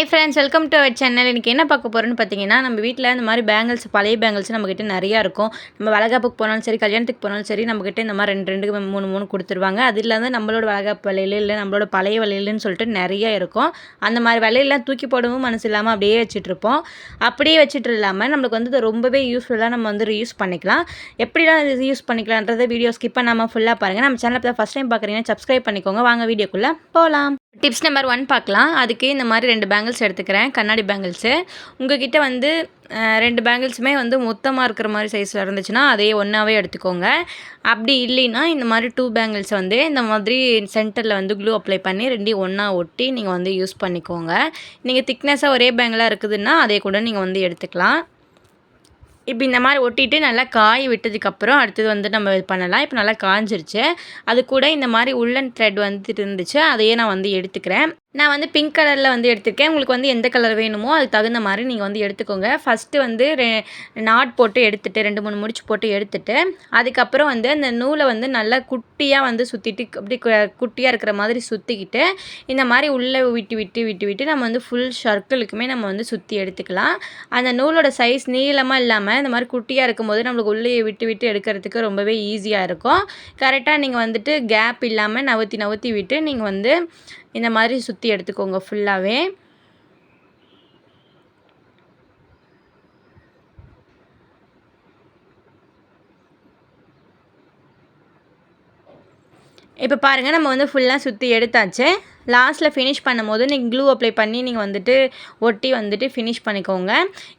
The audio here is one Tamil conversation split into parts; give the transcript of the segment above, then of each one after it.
Hi friends welcome to our channel இன்றைக்கி என்ன பார்க்க போகிறோன்னு பார்த்தீங்கன்னா நம்ம வீட்டில் இந்த மாதிரி பேங்கிள்ஸ் பழைய பேங்கிள்ஸ் நம்மக்கிட்ட நிறையா இருக்கும். நம்ம வளகாப்புக்கு போனாலும் சரி கல்யாணத்துக்கு போனாலும் சரி நம்மக்கிட்ட இந்த மாதிரி ரெண்டு ரெண்டு மூணு மூணு கொடுத்துருவாங்க. அது இல்லாமல் நம்மளோட வளகாப்பு வலையில் இல்லை நம்மளோட பழைய வலையிலன்னு சொல்லிட்டு நிறைய இருக்கும். அந்த மாதிரி வலையெல்லாம் தூக்கி போடவும் மனசு இல்லாமல் அப்படியே வச்சுட்ருப்போம். அப்படியே வச்சுட்டு இல்லாமல் நம்மளுக்கு வந்து ரொம்பவே யூஸ்ஃபுல்லாக நம்ம வந்து யூஸ் பண்ணிக்கலாம். எப்படிலாம் இது யூஸ் பண்ணிக்கலான்றதை வீடியோ ஸ்கிப் பண்ணாமல் ஃபுல்லாக பாருங்கள் நம்ம சேனலில் ஃபஸ்ட் டைம் பார்க்குறீங்கன்னா சப்ஸ்கிரைப் பண்ணிக்கோங்க. வாங்க வீடியோக்குள்ளே போகலாம் டிப்ஸ் நம்பர் ஒன் பார்க்கலாம். அதுக்கு இந்த மாதிரி ரெண்டு பேங்கிள்ஸ் எடுத்துக்கிறேன். கண்ணாடி பேங்கிள்ஸு உங்ககிட்ட வந்து ரெண்டு பேங்கிள்ஸுமே வந்து மொத்தமாக இருக்கிற மாதிரி சைஸில் இருந்துச்சுன்னா அதே ஒன்றாவே எடுத்துக்கோங்க. அப்படி இல்லைன்னா இந்த மாதிரி டூ பேங்கிள்ஸ் வந்து இந்த மாதிரி சென்டரில் வந்து க்ளூ அப்ளை பண்ணி ரெண்டையும் ஒன்றா ஒட்டி நீங்கள் வந்து யூஸ் பண்ணிக்கோங்க. நீங்கள் திக்னஸாக ஒரே பேங்கிளாக இருக்குதுன்னா அதே கூட நீங்கள் வந்து எடுத்துக்கலாம். இப்போ இந்த மாதிரி ஒட்டிட்டு நல்லா காய விட்டதுக்கப்புறம் அடுத்தது வந்து நம்ம இது பண்ணலாம். இப்போ நல்லா காஞ்சிருச்சு. அது கூட இந்த மாதிரி உள்ளன் த்ரெட் வந்துட்டு இருந்துச்சு. அதையே நான் வந்து எடுத்துக்கிறேன். நான் வந்து பிங்க் கலரில் வந்து எடுத்திருக்கேன். உங்களுக்கு வந்து எந்த கலர் வேணுமோ அதுக்கு தகுந்த மாதிரி நீங்கள் வந்து எடுத்துக்கோங்க. ஃபஸ்ட்டு வந்து ரெ நாட் போட்டு எடுத்துட்டு ரெண்டு மூணு முடிச்சு போட்டு எடுத்துட்டு அதுக்கப்புறம் வந்து அந்த நூலை வந்து நல்லா குட்டியாக வந்து சுற்றிட்டு அப்படி கு- குட்டியாக இருக்கிற மாதிரி சுற்றிக்கிட்டு இந்த மாதிரி உள்ளே விட்டு விட்டு விட்டு விட்டு நம்ம வந்து ஃபுல் சர்க்கிளுக்குமே நம்ம வந்து சுற்றி எடுத்துக்கலாம். அந்த நூலோட சைஸ் நீளமாக இல்லாமல் இந்த மாதிரி குட்டியாக இருக்கும்போது நம்மளுக்கு உள்ளே விட்டு விட்டு எடுக்கிறதுக்கு ரொம்பவே ஈஸியாக இருக்கும். கரெக்டாக நீங்கள் வந்துட்டு கேப் இல்லாமல் நவுத்தி நவுத்தி விட்டு நீங்கள் வந்து இந்த மாதிரி சுற்றி எடுத்துக்கோங்க ஃபுல்லாகவே இப்போ பாருங்கள் நம்ம வந்து ஃபுல்லாக சுற்றி எடுத்தாச்சு. லாஸ்ட்டில் ஃபினிஷ் பண்ணும்போது நீங்கள் க்ளூ அப்ளை பண்ணி நீங்கள் வந்துட்டு ஒட்டி வந்துட்டு ஃபினிஷ் பண்ணிக்கோங்க.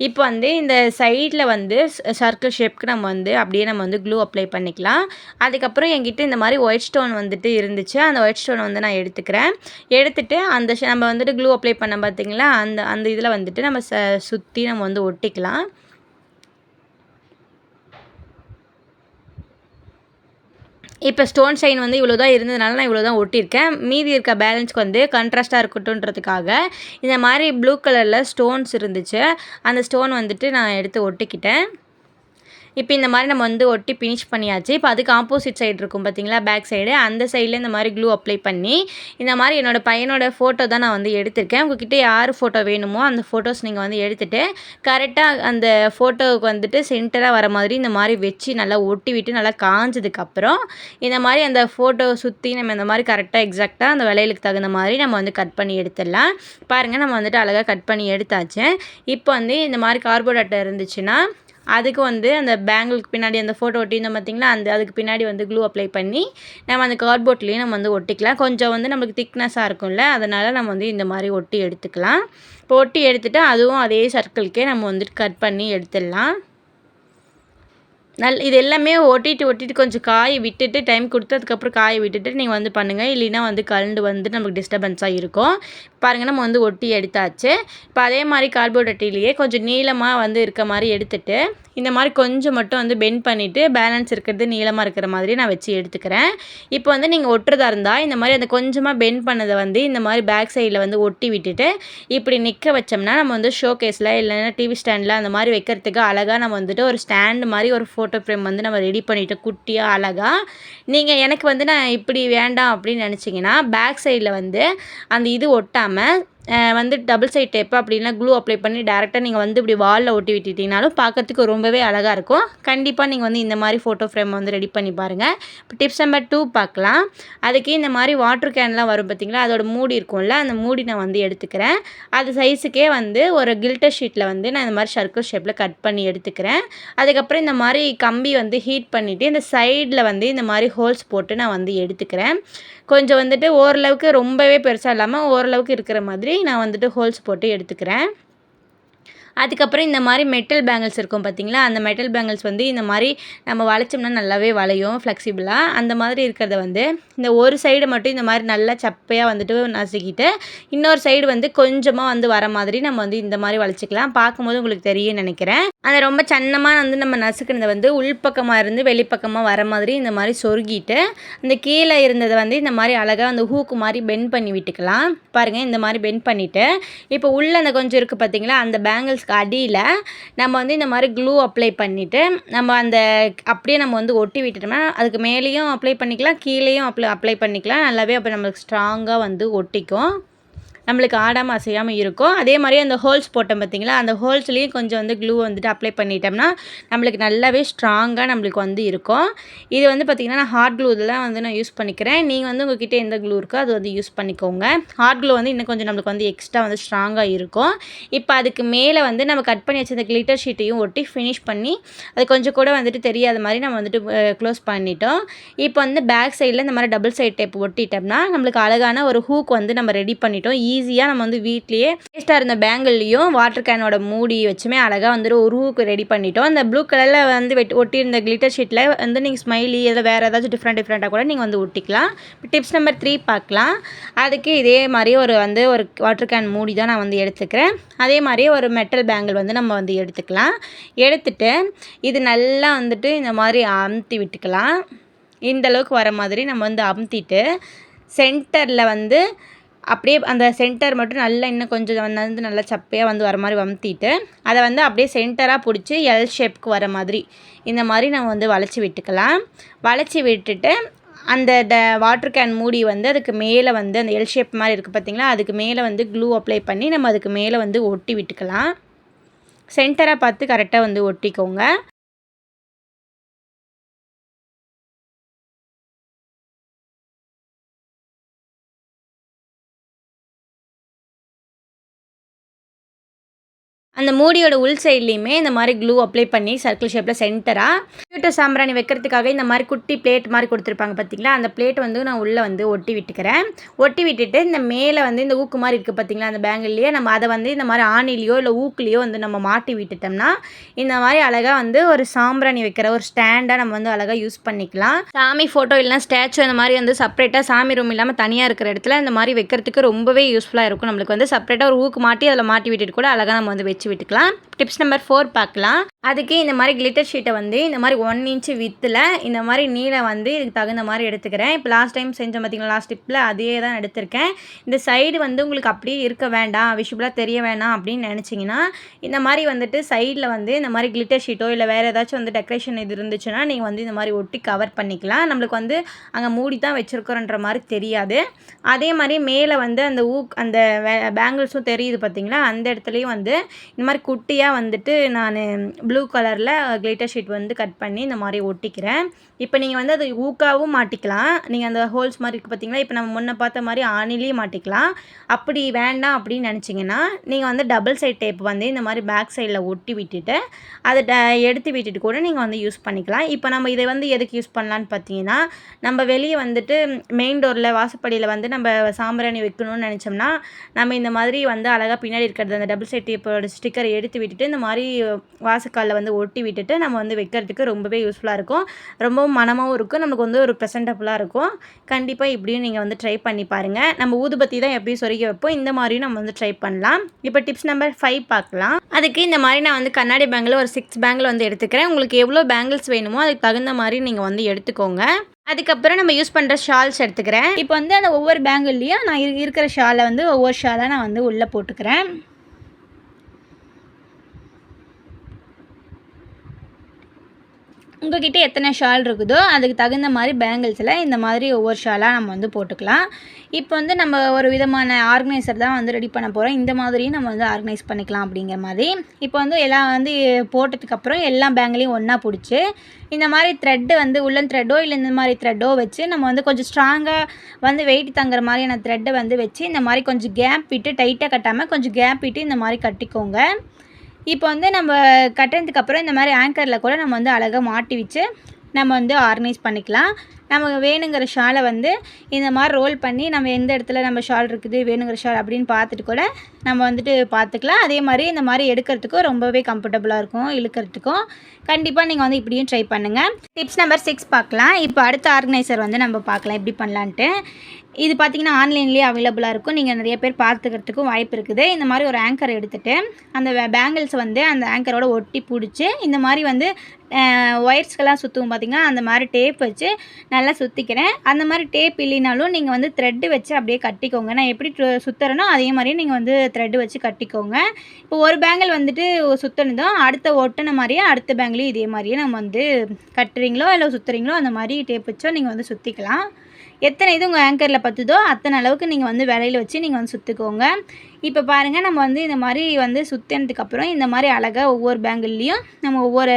இப்போ வந்து இந்த சைடில் வந்து சர்க்கிள் ஷேப்க்கு நம்ம வந்து அப்படியே நம்ம வந்து க்ளூ அப்ளை பண்ணிக்கலாம். அதுக்கப்புறம் என்கிட்ட இந்த மாதிரி ஒயிட் ஸ்டோன் வந்துட்டு இருந்துச்சு. அந்த ஒயிட் ஸ்டோன் வந்து நான் எடுத்துக்கிறேன். எடுத்துட்டு அந்த நம்ம வந்துட்டு க்ளூ அப்ளை பண்ண பார்த்தீங்களா அந்த அந்த இதில் வந்துட்டு நம்ம ச சுற்றி நம்ம வந்து ஒட்டிக்கலாம். இப்போ ஸ்டோன் ஷைன் வந்து இவ்வளோ தான் இருந்ததுனால நான் இவ்வளோ தான் ஒட்டியிருக்கேன். மீதி இருக்க பேலன்ஸ்க்கு வந்து கண்ட்ராஸ்ட்டாக இருக்கட்டும்ன்றதுக்காக இந்த மாதிரி ப்ளூ கலரில் ஸ்டோன்ஸ் இருந்துச்சு. அந்த ஸ்டோன் வந்துட்டு நான் எடுத்து ஒட்டிக்கிட்டேன். இப்போ இந்த மாதிரி நம்ம வந்து ஒட்டி ஃபினிஷ் பண்ணியாச்சு. இப்போ அதுக்கு ஆப்போசிட் சைடு இருக்கும் பார்த்தீங்களா? பேக் சைடு அந்த சைடில் இந்த மாதிரி க்ளூ அப்ளை பண்ணி இந்த மாதிரி என்னோடய பையனோட ஃபோட்டோ தான் நான் வந்து எடுத்திருக்கேன். உங்ககிட்ட யார் ஃபோட்டோ வேணுமோ அந்த ஃபோட்டோஸ் நீங்கள் வந்து எடுத்துகிட்டு கரெக்டாக அந்த ஃபோட்டோவுக்கு வந்துட்டு சென்டராக வர மாதிரி இந்த மாதிரி வச்சு நல்லா ஒட்டி விட்டு நல்லா காஞ்சதுக்கப்புறம் இந்த மாதிரி அந்த ஃபோட்டோ சுற்றி நம்ம இந்த மாதிரி கரெக்டாக எக்ஸாக்டாக அந்த விலைகளுக்கு தகுந்த மாதிரி நம்ம வந்து கட் பண்ணி எடுத்துடலாம். பாருங்கள் நம்ம வந்துட்டு அழகாக கட் பண்ணி எடுத்தாச்சு. இப்போ வந்து இந்த மாதிரி கார்போர்ட் அட்டை இருந்துச்சுன்னா அதுக்கு வந்து அந்த பேங்கிளுக்கு பின்னாடி அந்த ஃபோட்டோ ஒட்டியிருந்தோம் பார்த்தீங்கன்னா அந்த அதுக்கு பின்னாடி வந்து க்ளூ அப்ளை பண்ணி நம்ம அந்த கார்ட்போர்ட்லேயும் நம்ம வந்து ஒட்டிக்கலாம். கொஞ்சம் வந்து நம்மளுக்கு திக்னஸாக இருக்கும்ல அதனால் நம்ம வந்து இந்த மாதிரி ஒட்டி எடுத்துக்கலாம். இப்போ ஒட்டி எடுத்துட்டு அதுவும் அதே சர்க்கிள்க்கே நம்ம வந்துட்டு கட் பண்ணி எடுத்துடலாம். நல் இது எல்லாமே ஒட்டிட்டு ஒட்டிட்டு கொஞ்சம் காய விட்டுட்டு டைம் கொடுத்து அதுக்கப்புறம் காய விட்டுட்டு நீங்கள் வந்து பண்ணுங்கள் இல்லைன்னா வந்து கலண்டு வந்து நமக்கு டிஸ்டர்பன்ஸாக இருக்கும். பாருங்கள் நம்ம வந்து ஒட்டி எடுத்தாச்சு. இப்போ அதே மாதிரி கார்போர்ட் அட்டையிலேயே கொஞ்சம் நீளமாக வந்து இருக்க மாதிரி எடுத்துட்டு இந்த மாதிரி கொஞ்சம் மட்டும் வந்து பெண்ட் பண்ணிவிட்டு பேலன்ஸ் இருக்கிறது நீளமாக இருக்கிற மாதிரி நான் வச்சு எடுத்துக்கிறேன். இப்போ வந்து நீங்கள் ஒட்டுறதா இருந்தால் இந்த மாதிரி அந்த கொஞ்சமாக பெண்ட் பண்ணதை வந்து இந்த மாதிரி பேக் சைடில் வந்து ஒட்டி விட்டுட்டு இப்படி நிற்க வச்சோம்னா நம்ம வந்து ஷோ கேஸில் இல்லைன்னா டிவி ஸ்டாண்டில் அந்த மாதிரி வைக்கிறதுக்கு அழகாக நம்ம வந்துட்டு ஒரு ஸ்டாண்டு மாதிரி ஒரு ஃபோட்டோ ஃப்ரேம் வந்து நம்ம ரெடி பண்ணிவிட்டு குட்டியாக அழகாக நீங்கள் எனக்கு வந்து நான் இப்படி வேண்டாம் அப்படின்னு நினச்சிங்கன்னா பேக் சைடில் வந்து அந்த இது ஒட்டாமல் நம்ம வந்து டபுள் சைட் டேப்பு அப்படின்னா க்ளூ அப்ளை பண்ணி டேரெக்டாக நீங்கள் வந்து இப்படி வாலில் ஒட்டி விட்டுட்டிங்கனாலும் பார்க்கறதுக்கு ரொம்பவே அழகாக இருக்கும். கண்டிப்பாக நீங்கள் வந்து இந்த மாதிரி ஃபோட்டோ ஃப்ரேம் வந்து ரெடி பண்ணி பாருங்கள் இப்போ டிப்ஸ் நம்பர் டூ பார்க்கலாம். அதுக்கு இந்த மாதிரி வாட்டர் கேன்லாம் வரும் பார்த்தீங்களா அதோட மூடி இருக்கும்ல அந்த மூடி நான் வந்து எடுத்துக்கிறேன். அது சைஸுக்கே வந்து ஒரு கில்டர் ஷீட்டில் வந்து நான் இந்த மாதிரி சர்க்கிள் ஷேப்பில் கட் பண்ணி எடுத்துக்கிறேன். அதுக்கப்புறம் இந்த மாதிரி கம்பி வந்து ஹீட் பண்ணிவிட்டு இந்த சைடில் வந்து இந்த மாதிரி ஹோல்ஸ் போட்டு நான் வந்து எடுத்துக்கிறேன். கொஞ்சம் வந்துட்டு ஓரளவுக்கு ரொம்பவே பெருசாக இல்லாமல் ஓரளவுக்கு இருக்கிற மாதிரி நான் வந்துட்டு ஹோல்ஸ் போட்டு எடுத்துக்கிறேன். அதுக்கப்புறம் இந்த மாதிரி மெட்டல் பேங்கிள்ஸ் இருக்கும் பார்த்தீங்களா அந்த மெட்டல் பேங்கிள்ஸ் வந்து இந்த மாதிரி நம்ம வளைச்சோம்னா நல்லாவே வளையும் ஃப்ளெக்சிபிளாக அந்த மாதிரி இருக்கிறத வந்து இந்த ஒரு சைடு மட்டும் இந்த மாதிரி நல்லா சப்பையாக வந்துட்டு நசுக்கிட்டு இன்னொரு சைடு வந்து கொஞ்சமாக வந்து வர மாதிரி நம்ம வந்து இந்த மாதிரி வளைச்சிக்கலாம். பார்க்கும்போது உங்களுக்கு தெரியும் நினைக்கிறேன். அந்த ரொம்ப சன்னமாக வந்து நம்ம நசுக்கினதை வந்து உள்பக்கமாக இருந்து வெளிப்பக்கமாக வர மாதிரி இந்த மாதிரி சொருகிட்டு இந்த கீழே இருந்ததை வந்து இந்த மாதிரி அழகாக அந்த ஹூக்கு மாதிரி பெண்ட் பண்ணி விட்டுக்கலாம். பாருங்கள் இந்த மாதிரி பெண்ட் பண்ணிவிட்டு இப்போ உள்ளே அந்த கொஞ்சம் இருக்குது பார்த்தீங்களா அந்த பேங்கிள்ஸ்க்கு அடியில் நம்ம வந்து இந்த மாதிரி க்ளூ அப்ளை பண்ணிவிட்டு நம்ம அந்த அப்படியே நம்ம வந்து ஒட்டி விட்டுட்டோம்னா அதுக்கு மேலேயும் அப்ளை பண்ணிக்கலாம் கீழேயும் அப்ளை அப்ளை பண்ணிக்கலாம். நல்லாவே அப்போ நம்மளுக்கு ஸ்ட்ராங்காக வந்து ஒட்டிக்கும். நம்மளுக்கு ஆடாமல் அசையாமல் இருக்கும். அதே மாதிரி அந்த ஹோல்ஸ் போட்டோம் பார்த்தீங்களா? அந்த ஹோல்ஸ்லேயும் கொஞ்சம் வந்து க்ளூ வந்துட்டு அப்ளை பண்ணிட்டோம்னா நம்மளுக்கு நல்லாவே ஸ்ட்ராங்காக நம்மளுக்கு வந்து இருக்கும். இது வந்து பார்த்திங்கன்னா நான் ஹார்ட் க்ளூ இதெல்லாம் வந்து நான் யூஸ் பண்ணிக்கிறேன். நீங்கள் வந்து உங்ககிட்ட எந்த க்ளூ இருக்கோ அது வந்து யூஸ் பண்ணிக்கோங்க. ஹார்ட் க்ளூ வந்து இன்னும் கொஞ்சம் நம்மளுக்கு வந்து எக்ஸ்ட்ரா வந்து ஸ்ட்ராங்காக இருக்கும். இப்போ அதுக்கு மேலே வந்து நம்ம கட் பண்ணி வச்சிருந்த கிளிட்டர் ஷீட்டையும் ஒட்டி ஃபினிஷ் பண்ணி அது கொஞ்சம் கூட வந்துட்டு தெரியாத மாதிரி நம்ம வந்துட்டு க்ளோஸ் பண்ணிட்டோம். இப்போ வந்து பேக் சைடில் இந்த மாதிரி டபுள் சைட் டேப் ஒட்டிட்டோம்னா நம்மளுக்கு அழகான ஒரு ஹூக் வந்து நம்ம ரெடி பண்ணிட்டோம். ஈஸியாக நம்ம வந்து வீட்லேயே வேஸ்ட்டாக இருந்த பேங்கிள்லேயும் வாட்டர் கேனோட மூடி வச்சுமே அழகாக வந்துட்டு ஒரு ஹூக் ரெடி பண்ணிட்டோம். அந்த ப்ளூ கலரில் வந்து வெட்டி ஒட்டியிருந்த கிளிட்டர் ஷீட்டில் வந்து நீங்கள் ஸ்மைலி இதில் வேறு ஏதாச்சும் டிஃப்ரெண்ட் டிஃப்ரெண்ட்டாக கூட நீங்கள் வந்து ஒட்டிக்கலாம். டிப்ஸ் நம்பர் த்ரீ பார்க்கலாம். அதுக்கு இதே மாதிரி ஒரு வந்து ஒரு வாட்டர் கேன் மூடி தான் நான் வந்து எடுத்துக்கிறேன். அதே மாதிரி ஒரு மெட்டல் பேங்கிள் வந்து நம்ம வந்து எடுத்துக்கலாம். எடுத்துட்டு இது நல்லா வந்துட்டு இந்த மாதிரி அமுத்தி விட்டுக்கலாம். இந்த அளவுக்கு வர மாதிரி நம்ம வந்து அமுத்திட்டு சென்டரில் வந்து அப்படியே அந்த சென்டர் மட்டும் நல்லா இன்னும் கொஞ்சம் வந்து நல்லா சப்பையாக வந்து வர மாதிரி வமுத்திட்டு அதை வந்து அப்படியே சென்டராக பிடிச்சி எல் ஷேப்க்கு வர மாதிரி இந்த மாதிரி நம்ம வந்து வளைச்சி விட்டுக்கலாம். வளைச்சி விட்டுட்டு அந்த ட வாட்டர் கேன் மூடி வந்து அதுக்கு மேலே வந்து அந்த எல் ஷேப் மாதிரி இருக்குது பார்த்திங்களா அதுக்கு மேலே வந்து க்ளூ அப்ளை பண்ணி நம்ம அதுக்கு மேலே வந்து ஒட்டி விட்டுக்கலாம். சென்டராக பார்த்து கரெக்டாக வந்து ஒட்டிக்கோங்க. அந்த மூடியோட உள் சைட்லேயுமே இந்த மாதிரி க்ளூ அப்ளை பண்ணி சர்க்கிள் ஷேப்பில் சென்டராக கம்ப்யூட்டர் சாம்பிராணி வைக்கிறதுக்காக இந்த மாதிரி குட்டி பிளேட் மாதிரி கொடுத்துருப்பாங்க பார்த்தீங்களா அந்த பிளேட் வந்து நான் உள்ளே வந்து ஒட்டி விட்டுக்கிறேன். ஒட்டி விட்டுட்டு இந்த மேலே வந்து இந்த ஊக்கு மாதிரி இருக்குது பார்த்தீங்களா அந்த பேங்கிள்லேயே நம்ம அதை வந்து இந்த மாதிரி ஆணிலையோ இல்லை ஊக்குலேயோ வந்து நம்ம மாட்டி விட்டுட்டோம்னா இந்த மாதிரி அழகாக வந்து ஒரு சாம்பிராணி வைக்கிற ஒரு ஸ்டாண்டாக நம்ம வந்து அழகாக யூஸ் பண்ணிக்கலாம். சாமி ஃபோட்டோ இல்லைனா ஸ்டாச்சு அந்த மாதிரி வந்து செப்பரேட்டாக சாமி ரூம் இல்லாமல் தனியாக இருக்கிற இடத்துல இந்த மாதிரி வைக்கிறதுக்கு ரொம்பவே யூஸ்ஃபுல்லாக இருக்கும். நம்மளுக்கு வந்து செப்பரேட்டாக ஒரு ஊக்கு மாட்டி அதில் மாட்டி விட்டுட்டு கூட அழகாக நம்ம வந்து வச்சு விட்டுக்கலாம். டிப்ஸ் நம்பர் ஃபோர் பார்க்கலாம். அதுக்கு இந்த மாதிரி கிளிட்டர் ஷீட்டை வந்து இந்த மாதிரி ஒன் இன்ச்சு வித்தில் இந்த மாதிரி நீளை வந்து இதுக்கு தகுந்த மாதிரி எடுத்துக்கிறேன். இப்போ லாஸ்ட் டைம் செஞ்சோம் பார்த்தீங்களா லாஸ்ட் டிப்பில் அதே தான் எடுத்திருக்கேன். இந்த சைடு வந்து உங்களுக்கு அப்படியே இருக்க வேண்டாம் விஷுவலாக தெரிய வேணாம் அப்படின்னு நினச்சிங்கன்னா இந்த மாதிரி வந்துட்டு சைடில் வந்து இந்த மாதிரி கிளிட்டர் ஷீட்டோ இல்லை வேறு ஏதாச்சும் வந்து டெக்கரேஷன் இது இருந்துச்சுன்னா நீங்கள் வந்து இந்த மாதிரி ஒட்டி கவர் பண்ணிக்கலாம். நம்மளுக்கு வந்து அங்கே மூடி தான் வச்சுருக்கோன்ற மாதிரி தெரியாது. அதே மாதிரி மேலே வந்து அந்த ஊக் அந்த பேங்கிள்ஸும் தெரியுது பார்த்தீங்களா அந்த இடத்துலையும் வந்து இந்த மாதிரி குட்டியாக வந்துட்டு நான் ப்ளூ கலரில் கிளிட்டர் ஷீட் வந்து கட் பண்ணி இந்த மாதிரி ஒட்டிக்கிறேன். இப்போ நீங்கள் வந்து அது ஊக்காவும் மாட்டிக்கலாம். நீங்கள் அந்த ஹோல்ஸ் மாதிரி இருக்குது பார்த்தீங்களா இப்போ நம்ம முன்ன பார்த்த மாதிரி ஆணிலையும் மாட்டிக்கலாம். அப்படி வேண்டாம் அப்படின்னு நினச்சிங்கன்னா நீங்கள் வந்து டபுள் சைட் டேப் வந்து இந்த மாதிரி பேக் சைடில் ஒட்டி விட்டுட்டு அதை ட எடுத்து விட்டுட்டு கூட நீங்கள் வந்து யூஸ் பண்ணிக்கலாம். இப்போ நம்ம இதை வந்து எதுக்கு யூஸ் பண்ணலான்னு பார்த்தீங்கன்னா நம்ம வெளியே வந்துட்டு மெயின் டோரில் வாசப்படியில் வந்து நம்ம சாம்பிராணி வைக்கணும்னு நினச்சோம்னா நம்ம இந்த மாதிரி வந்து அழகாக பின்னாடி இருக்கிறது அந்த டபுள் சைட் டேப்போட ஸ்டிக்கரை எடுத்து விட்டுட்டு இந்த மாதிரி வாசக்காலில் வந்து ஒட்டி விட்டுட்டு நம்ம வந்து வைக்கிறதுக்கு ரொம்பவே யூஸ்ஃபுல்லாக இருக்கும். ரொம்பவும் மனமாகவும் இருக்கும். நமக்கு வந்து ஒரு ப்ரெசன்டபுளாக இருக்கும். கண்டிப்பாக இப்படியும் நீங்கள் வந்து ட்ரை பண்ணி பாருங்கள் நம்ம ஊதுபத்தி தான் எப்படியும் சொருகி வைப்போம். இந்த மாதிரியும் நம்ம வந்து ட்ரை பண்ணலாம். இப்போ டிப்ஸ் நம்பர் ஃபைவ் பார்க்கலாம். அதுக்கு இந்த மாதிரி நான் வந்து கண்ணாடி பேங்கில் ஒரு சிக்ஸ் பேங்கில் வந்து எடுத்துக்கிறேன். உங்களுக்கு எவ்வளோ பேங்கிள்ஸ் வேணுமோ அதுக்கு தகுந்த மாதிரி நீங்கள் வந்து எடுத்துக்கோங்க. அதுக்கப்புறம் நம்ம யூஸ் பண்ணுற ஷால்ஸ் எடுத்துக்கிறேன். இப்போ வந்து அந்த ஒவ்வொரு பேங்கிள்லேயும் நான் இருக்கிற ஷாலை வந்து ஒவ்வொரு ஷாலாக நான் வந்து உள்ளே போட்டுக்கிறேன். உங்ககிட்ட எத்தனை ஷால் இருக்குதோ அதுக்கு தகுந்த மாதிரி பேங்கிள்ஸில் இந்த மாதிரி ஒவ்வொரு ஷாலாக நம்ம வந்து போட்டுக்கலாம். இப்போ வந்து நம்ம ஒரு விதமான ஆர்கனைசர் தான் வந்து ரெடி பண்ண போகிறோம் இந்த மாதிரியும் நம்ம வந்து ஆர்கனைஸ் பண்ணிக்கலாம் அப்படிங்கிற மாதிரி. இப்போ வந்து எல்லாம் வந்து போட்டதுக்கப்புறம் எல்லா பேங்கிலையும் ஒன்றா பிடிச்சி இந்த மாதிரி த்ரெட்டு வந்து உள்ளன் த்ரெட்டோ இல்லை இந்த மாதிரி த்ரெட்டோ வச்சு நம்ம வந்து கொஞ்சம் ஸ்ட்ராங்காக வந்து வெயிட் தங்குற மாதிரியான த்ரெட்டை வந்து வச்சு இந்த மாதிரி கொஞ்சம் கேப் விட்டு டைட்டாக கட்டாமல் கொஞ்சம் கேப் விட்டு இந்த மாதிரி கட்டிக்கோங்க. இப்போ வந்து நம்ம கட்டினதுக்கப்புறம் இந்த மாதிரி ஆங்கரில் கூட நம்ம வந்து அழகாக மாட்டி வச்சு நம்ம வந்து ஆர்கனைஸ் பண்ணிக்கலாம். நமக்கு வேணுங்கிற ஷாலை வந்து இந்த மாதிரி ரோல் பண்ணி நம்ம எந்த இடத்துல நம்ம ஷால் இருக்குது வேணுங்கிற ஷால் அப்படின்னு பார்த்துட்டு கூட நம்ம வந்துட்டு பார்த்துக்கலாம். அதே மாதிரி இந்த மாதிரி எடுக்கிறதுக்கும் ரொம்பவே கம்ஃபர்டபுளாக இருக்கும் இழுக்கிறதுக்கும். கண்டிப்பாக நீங்கள் வந்து இப்படியும் ட்ரை பண்ணுங்கள் டிப்ஸ் நம்பர் சிக்ஸ் பார்க்கலாம். இப்போ அடுத்த ஆர்கனைசர் வந்து நம்ம பார்க்கலாம் எப்படி பண்ணலான்ட்டு. இது பார்த்திங்கன்னா ஆன்லைன்லேயே அவைலபிளாக இருக்கும். நீங்கள் நிறைய பேர் பார்த்துக்கிறதுக்கும் வாய்ப்பு இருக்குது. இந்த மாதிரி ஒரு ஆங்கர் எடுத்துகிட்டு அந்த பேங்கிள்ஸ் வந்து அந்த ஆங்கரோட ஒட்டி பிடிச்சி இந்த மாதிரி வந்து ஒயர்ஸ்க்கெல்லாம் சுற்றுவோம் பார்த்திங்கன்னா அந்த மாதிரி டேப் வச்சு நல்லா சுற்றிக்கிறேன் அந்த மாதிரி டேப் இல்லைனாலும் நீங்கள் வந்து த்ரெட்டு வச்சு அப்படியே கட்டிக்கோங்க. நான் எப்படி சுற்றுறேனோ அதே மாதிரியே நீங்கள் வந்து த்ரெட்டு வச்சு கட்டிக்கோங்க. இப்போ ஒரு பேங்கிள் வந்துட்டு சுற்றினதும் அடுத்த ஒட்டின மாதிரியே அடுத்த பேங்கிளையும் இதே மாதிரியே நம்ம வந்து கட்டுறீங்களோ இல்லை சுற்றுறீங்களோ அந்த மாதிரி டேப் வச்சோ நீங்கள் வந்து சுற்றிக்கலாம் எத்தனை இது உங்கள் ஆங்கரில் பத்துதோ அத்தனை அளவுக்கு நீங்கள் வந்து விலையில் வச்சு நீங்கள் வந்து சுற்றுக்கோங்க இப்போ பாருங்கள் நம்ம வந்து இந்த மாதிரி வந்து சுற்றினதுக்கப்புறம் இந்த மாதிரி அழகாக ஒவ்வொரு பேங்கிள்லேயும் நம்ம ஒவ்வொரு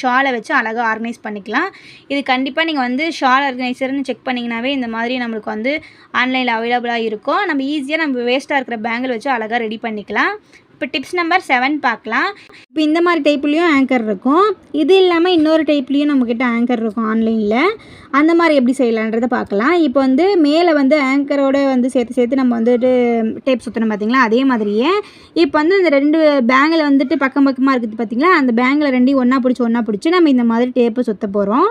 ஷாலை வச்சு அழகாக ஆர்கனைஸ் பண்ணிக்கலாம். இது கண்டிப்பாக நீங்கள் வந்து ஷால் ஆர்கனைசர்னு செக் பண்ணிங்கனாவே இந்த மாதிரி நம்மளுக்கு வந்து ஆன்லைனில் அவைலபிளாக இருக்கும். நம்ம ஈஸியாக நம்ம வேஸ்ட்டாக இருக்கிற பேங்கிள் வச்சு அழகாக ரெடி பண்ணிக்கலாம். இப்போ டிப்ஸ் நம்பர் செவன் பார்க்கலாம். இப்போ இந்த மாதிரி டைப்லேயும் ஆங்கர் இருக்கும். இது இல்லாமல் இன்னொரு டைப்லேயும் நம்மக்கிட்ட ஆங்கர் இருக்கும் ஆன்லைனில் அந்த மாதிரி எப்படி செய்யலான்றதை பார்க்கலாம். இப்போ வந்து மேலே வந்து ஆங்கரோட வந்து சேர்த்து சேர்த்து நம்ம வந்துட்டு டேப் சுற்றணும் பார்த்திங்களா? அதே மாதிரியே. இப்போ வந்து இந்த ரெண்டு பேங்கில் வந்துட்டு பக்கம் பக்கமாக இருக்குது பார்த்தீங்களா? அந்த பேங்கில் ரெண்டையும் ஒன்றா பிடிச்சி ஒன்றா பிடிச்சி நம்ம இந்த மாதிரி டேப்பு சுற்ற போகிறோம்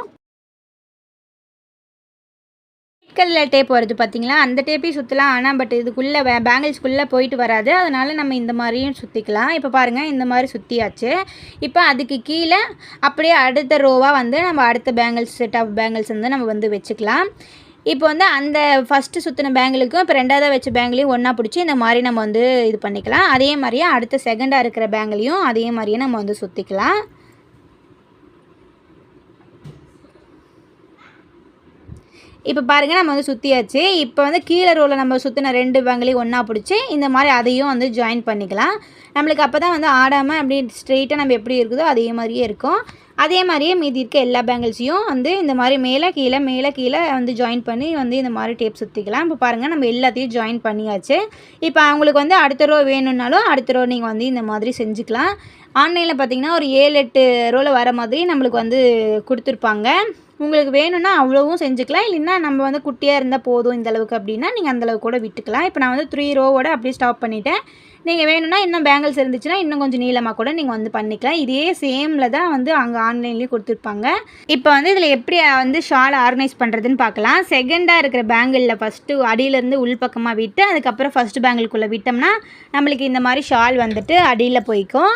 கலர் டேப் வருது பார்த்தீங்களா அந்த டேப்பையும் சுற்றலாம் ஆனால் பட் இதுக்குள்ளே பேங்கிள்ஸ்குள்ளே போயிட்டு வராது. அதனால் நம்ம இந்த மாதிரியும் சுற்றிக்கலாம் இப்போ பாருங்கள் இந்த மாதிரி சுற்றியாச்சு இப்போ அதுக்கு கீழே அப்படியே அடுத்த ரோவாக வந்து நம்ம அடுத்த பேங்கிள்ஸ் செட் ஆஃப் பேங்கிள்ஸ் வந்து நம்ம வந்து வச்சுக்கலாம். இப்போ வந்து அந்த ஃபஸ்ட்டு சுற்றின பேங்கிளுக்கும் இப்போ ரெண்டாவது வச்ச பேங்கிலையும் ஒன்றா பிடிச்சி இந்த மாதிரி நம்ம வந்து இது பண்ணிக்கலாம். அதே மாதிரியே அடுத்த செகண்டாக இருக்கிற பேங்கிலையும் அதே மாதிரியே நம்ம வந்து சுற்றிக்கலாம் இப்போ பாருங்கள் நம்ம வந்து சுற்றியாச்சு இப்போ வந்து கீழே ரோவில் நம்ம சுற்றின ரெண்டு பேங்கிலையும் ஒன்றா பிடிச்சி இந்த மாதிரி அதையும் வந்து ஜாயின் பண்ணிக்கலாம். நம்மளுக்கு அப்போ தான் வந்து ஆடாமல் அப்படி ஸ்ட்ரெயிட்டாக நம்ம எப்படி இருக்குதோ அதே மாதிரியே இருக்கும். அதே மாதிரியே மீதி இருக்க எல்லா பேங்கிள்ஸையும் வந்து இந்த மாதிரி மேலே கீழே மேலே கீழே வந்து ஜாயின் பண்ணி வந்து இந்த மாதிரி டேப் சுற்றிக்கலாம் இப்போ பாருங்கள் நம்ம எல்லாத்தையும் ஜாயின் பண்ணியாச்சு. இப்போ அவங்களுக்கு வந்து அடுத்த ரோ வேணும்னாலும் அடுத்த ரோ நீங்கள் வந்து இந்த மாதிரி செஞ்சுக்கலாம். ஆன்லைனில் பார்த்தீங்கன்னா ஒரு ஏழு எட்டு ரோவில் வர மாதிரி நம்மளுக்கு வந்து கொடுத்துருப்பாங்க. உங்களுக்கு வேணும்னா அவ்வளோவும் செஞ்சுக்கலாம். இல்லைன்னா நம்ம வந்து குட்டியாக இருந்தால் போதும் இந்தளவுக்கு அப்படின்னா நீங்கள் அந்தளவுக்கு கூட விட்டுக்கலாம். இப்போ நான் வந்து த்ரீ ரோவோட அப்படியே ஸ்டாப் பண்ணிவிட்டேன் நீங்கள் வேணும்னா இன்னும் பேங்கிள்ஸ் இருந்துச்சுன்னா இன்னும் கொஞ்சம் நீளமாக கூட நீங்கள் வந்து பண்ணிக்கலாம். இதே சேமில் தான் வந்து அங்கே ஆன்லைன்லேயும் கொடுத்துருப்பாங்க. இப்போ வந்து இதில் எப்படி வந்து ஷால் ஆர்கனைஸ் பண்ணுறதுன்னு பார்க்கலாம். செகண்டாக இருக்கிற பேங்கிளில் ஃபஸ்ட்டு அடியிலேருந்து உள்பக்கமாக விட்டு அதுக்கப்புறம் ஃபஸ்ட்டு பேங்கிள்குள்ளே விட்டோம்னா நம்மளுக்கு இந்த மாதிரி ஷால் வந்துட்டு அடியில் போய்க்கும்.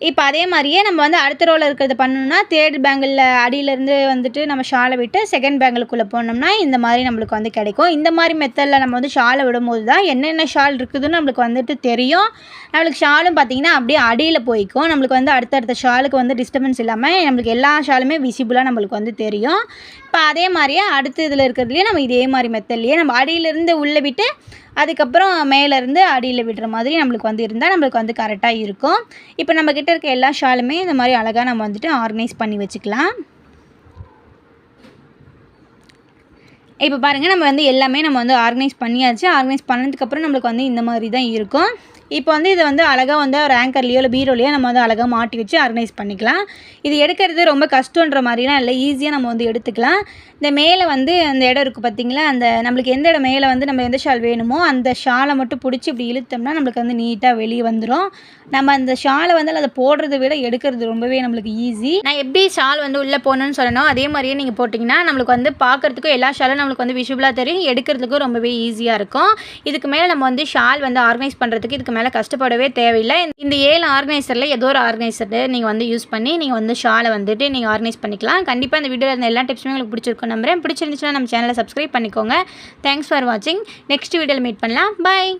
இப்போ அதே மாதிரியே நம்ம வந்து அடுத்த ரோவில் இருக்கிறத பண்ணணும்னா தேர்ட் பேங்கிளில் அடியிலேருந்து வந்துட்டு நம்ம ஷாலை விட்டு செகண்ட் பேங்கிளுக்குள்ளே போனோம்னா இந்த மாதிரி நம்மளுக்கு வந்து கிடைக்கும். இந்த மாதிரி மெத்தடில் நம்ம வந்து ஷாலை விடும்போது தான் என்னென்ன ஷால் இருக்குதுன்னு நம்மளுக்கு வந்துட்டு தெரியும். நம்மளுக்கு ஷாலும் பார்த்திங்கன்னா அப்படியே அடியில் போய்க்கும். நம்மளுக்கு வந்து அடுத்தடுத்த ஷாலுக்கு வந்து டிஸ்டர்பன்ஸ் இல்லாமல் நம்மளுக்கு எல்லா ஷாலுமே விசிபிளாக நம்மளுக்கு வந்து தெரியும். இப்போ அதே மாதிரியே அடுத்த இதில் இருக்கிறதுலையே நம்ம இதே மாதிரி மெத்தட்லேயே நம்ம அடியிலேருந்து உள்ளே விட்டு அதுக்கப்புறம் மேலேருந்து அடியில் விடுற மாதிரி நம்மளுக்கு வந்து இருந்தால் நம்மளுக்கு வந்து கரெக்டாக இருக்கும். இப்போ நம்மக்கிட்ட இருக்க எல்லா ஷாலுமே இந்த மாதிரி அழகாக நம்ம வந்துட்டு ஆர்கனைஸ் பண்ணி வச்சுக்கலாம். இப்போ பாருங்கள் நம்ம வந்து எல்லாமே நம்ம வந்து ஆர்கனைஸ் பண்ணியாச்சு. ஆர்கனைஸ் பண்ணதுக்கப்புறம் நம்மளுக்கு வந்து இந்த மாதிரி தான் இருக்கும். இப்போ வந்து இதை வந்து அழகாக வந்து ஒரு ஆங்கர்லேயோ இல்லை பீரோலையோ நம்ம வந்து அழகாக மாட்டி வச்சு ஆர்கனைஸ் பண்ணிக்கலாம். இது எடுக்கிறது ரொம்ப கஷ்டன்ற மாதிரிலாம் இல்லை ஈஸியாக நம்ம வந்து எடுத்துக்கலாம். இந்த மேலே வந்து அந்த இடம் இருக்குது பார்த்திங்களா அந்த நம்மளுக்கு எந்த இடம் மேலே வந்து நம்ம எந்த ஷால் வேணுமோ அந்த ஷாலை மட்டும் பிடிச்சி இப்படி இழுத்தோம்னா நம்மளுக்கு வந்து நீட்டாக வெளியே வந்துடும் நம்ம அந்த ஷாலை வந்து அதை போடுறத விட எடுக்கிறது ரொம்பவே நம்மளுக்கு ஈஸி நான் எப்படி ஷால் வந்து உள்ளே போகணுன்னு சொல்லணும் அதே மாதிரியே நீங்கள் போட்டிங்கன்னா நம்மளுக்கு வந்து பார்க்குறதுக்கும் எல்லா ஷாலும் நம்மளுக்கு வந்து விஷுவலாக தெரியும். எடுக்கிறதுக்கும் ரொம்பவே ஈஸியாக இருக்கும். இதுக்கு மேலே நம்ம வந்து ஷால் வந்து ஆர்கனைஸ் பண்ணுறதுக்கு இதுக்கு இதுக்கு மேலே கஷ்டப்படவே தேவையில்லை. இந்த ஏழு ஆர்கனைசரில் ஏதோ ஒரு ஆர்கனைசர் நீங்கள் வந்து யூஸ் பண்ணி நீங்கள் வந்து ஷாலை வந்துட்டு நீங்கள் ஆர்கனைஸ் பண்ணிக்கலாம். கண்டிப்பாக இந்த வீடியோவில் இருந்த எல்லா டிப்ஸுமே உங்களுக்கு பிடிச்சிருக்கும் நம்புறேன். பிடிச்சிருந்துச்சுன்னா நம்ம சேனலை சப்ஸ்கிரைப் பண்ணிக்கோங்க. தேங்க்ஸ் ஃபார் வாட்சிங் நெக்ஸ்ட் வீடியோவில் மீட் பண்ணலாம். பாய்